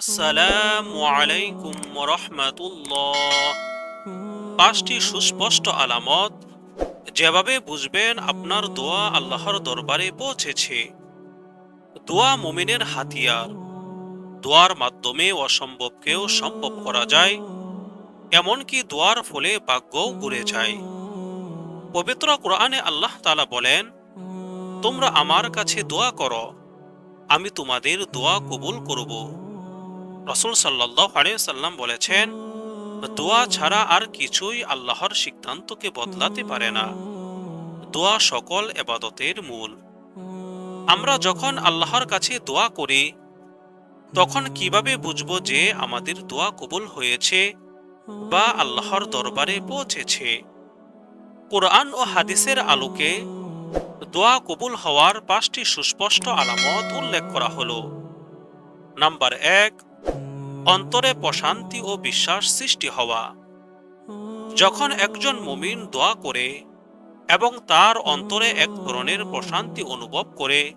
আসসালামু আলাইকুম রহমাতুল্লাহ। পাঁচটি সুস্পষ্ট আলামত। যেভাবে বুঝবেন আপনার দোয়া আল্লাহর দরবারে পৌঁছেছে। দোয়া মুমিনের হাতিয়ার। দোয়ার মাধ্যমে অসম্ভবকেও সম্ভব করা যায়, এমনকি দোয়ার ফলে ভাগ্যও ঘুরে যায়। পবিত্র কোরআনে আল্লাহ তালা বলেন, তোমরা আমার কাছে দোয়া করো, আমি তোমাদের দোয়া কবুল করব। রসুল সাল্লাহ সাল্লাম বলেছেন, দোয়া ছাড়া আর কিছুই আল্লাহর সিদ্ধান্তকে বদলাতে পারে না। দোয়া সকল এবাদতের মূল। আমরা যখন আল্লাহর কাছে দোয়া করি, তখন কীভাবে বুঝব যে আমাদের দোয়া কবুল হয়েছে বা আল্লাহর দরবারে পৌঁছেছে? কোরআন ও হাদিসের আলোকে দোয়া কবুল হওয়ার পাঁচটি সুস্পষ্ট আলামত উল্লেখ করা হলো। নাম্বার এক, অন্তরে প্রশান্তি ও বিশ্বাস সৃষ্টি হওয়া। যখন একজন মুমিন দোয়া করে এবং তার অন্তরে এক ধরনের প্রশান্তি অনুভব করে,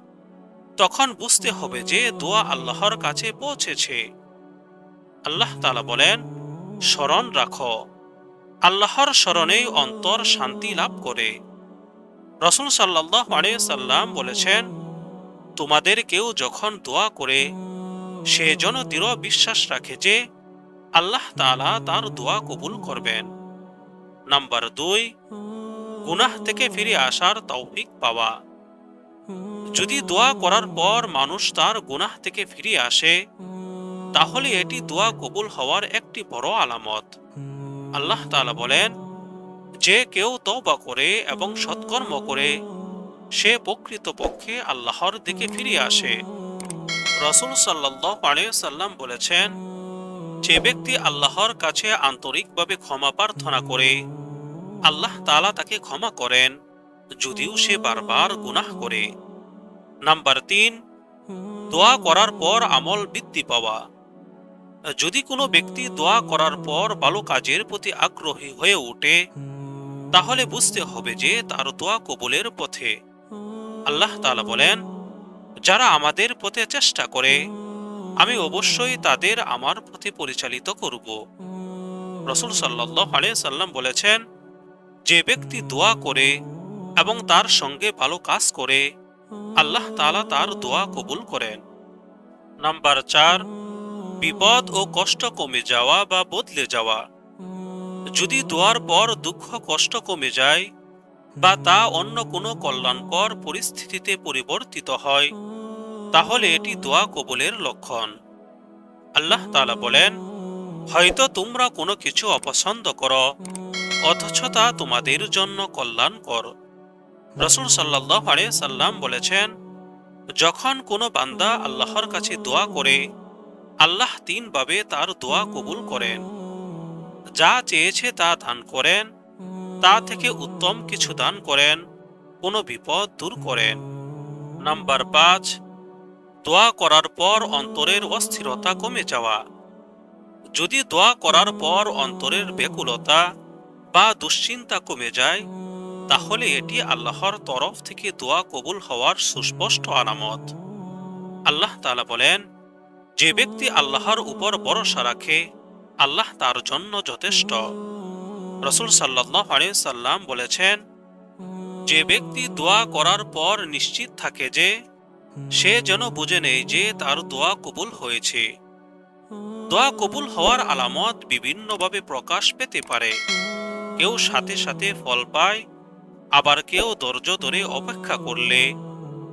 তখন বুঝতে হবে যে দোয়া আল্লাহর কাছে পৌঁছেছে। আল্লাহ তালা বলেন, স্মরণ রাখো। আল্লাহর স্মরণেই অন্তর শান্তি লাভ করে। রসুল সাল্লাহ সাল্লাম বলেছেন, তোমাদের কেউ যখন দোয়া করে সে যেন দৃঢ় বিশ্বাস রাখে যে আল্লাহ তালা তার দোয়া কবুল করবেন। নাম্বার দুই, গুনাহ থেকে ফিরে আসার তৌফিক পাওয়া। যদি দোয়া করার পর মানুষ তার গুনাহ থেকে ফিরে আসে, তাহলে এটি দোয়া কবুল হওয়ার একটি বড় আলামত। আল্লাহ তালা বলেন, যে কেউ তওবা করে এবং সৎকর্ম করে, সে প্রকৃতপক্ষে আল্লাহর দিকে ফিরে আসে। রসুল সাল্লাহ সাল্লাম বলেছেন, যে ব্যক্তি আল্লাহর কাছে আন্তরিকভাবে ক্ষমা প্রার্থনা করে, আল্লাহ তালা তাকে ক্ষমা করেন, যদিও সে বারবার গুনাহ করে। নাম্বার তিন, দোয়া করার পর আমল বৃদ্ধি পাওয়া। যদি কোনো ব্যক্তি দোয়া করার পর ভালো কাজের প্রতি আগ্রহী হয়ে ওঠে, তাহলে বুঝতে হবে যে তার দোয়া কবুলের পথে। আল্লাহ তালা বলেন যারা আমাদের পথে চেষ্টা করে, আমি অবশ্যই তাদের আমার পথে পরিচালিত করব। রসুল সাল্লাহ সাল্লাম বলেছেন, যে ব্যক্তি দোয়া করে এবং তার সঙ্গে ভালো কাজ করে, আল্লাহ তালা তার দোয়া কবুল করেন। নাম্বার চার, বিপদ ও কষ্ট কমে যাওয়া বা বদলে যাওয়া। যদি দোয়ার পর দুঃখ কষ্ট কমে যায় বা তা অন্য কোনো কল্যাণকর পরিস্থিতিতে পরিবর্তিত হয়। তাহলে এটি দোয়া কবুলের লক্ষণ। আল্লাহ তালা বলেন, হয়তো তোমরা কোনো কিছু অপছন্দ করো, অথচ তা তোমাদের জন্য কল্যাণকর। রসুল সাল্লাহ আলে সাল্লাম বলেছেন, যখন কোনো বান্দা আল্লাহর কাছে দোয়া করে, আল্লাহ তিনভাবে তার দোয়া কবুল করেন। যা চেয়েছে তা দান করেন তা থেকে উত্তম কিছু দান করেন, কোনো বিপদ দূর করেন। নাম্বার পাঁচ, দোয়া করার পর অন্তরের অস্থিরতা কমে যাওয়া। যদি দোয়া করার পর অন্তরের বেকুলতা বা দুশ্চিন্তা কমে যায়, তাহলে এটি আল্লাহর তরফ থেকে দোয়া কবুল হওয়ার সুস্পষ্ট আলামত। আল্লাহ তালা বলেন, যে ব্যক্তি আল্লাহর উপর ভরসা রাখে, আল্লাহ তার জন্য যথেষ্ট। রসুল সাল্লাহ সাল্লাম বলেছেন, যে ব্যক্তি দোয়া করার পর নিশ্চিত থাকে যে সে যেন বুঝে নেই যে তার দোয়া কবুল হয়েছে। দোয়া কবুল হওয়ার আলামত বিভিন্নভাবে প্রকাশ পেতে পারে। কেউ সাথে সাথে ফল পায়, আবার কেউ ধৈর্য ধরে অপেক্ষা করলে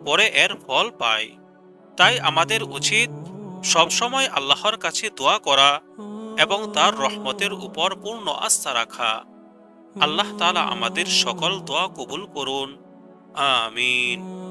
পরে এর ফল পায়। তাই আমাদের উচিত সবসময় আল্লাহর কাছে দোয়া করা এবং তার রহমতের উপর পূর্ণ আস্থা রাখা। আল্লাহ তালা আমাদের সকল দোয়া কবুল করুন। আমিন।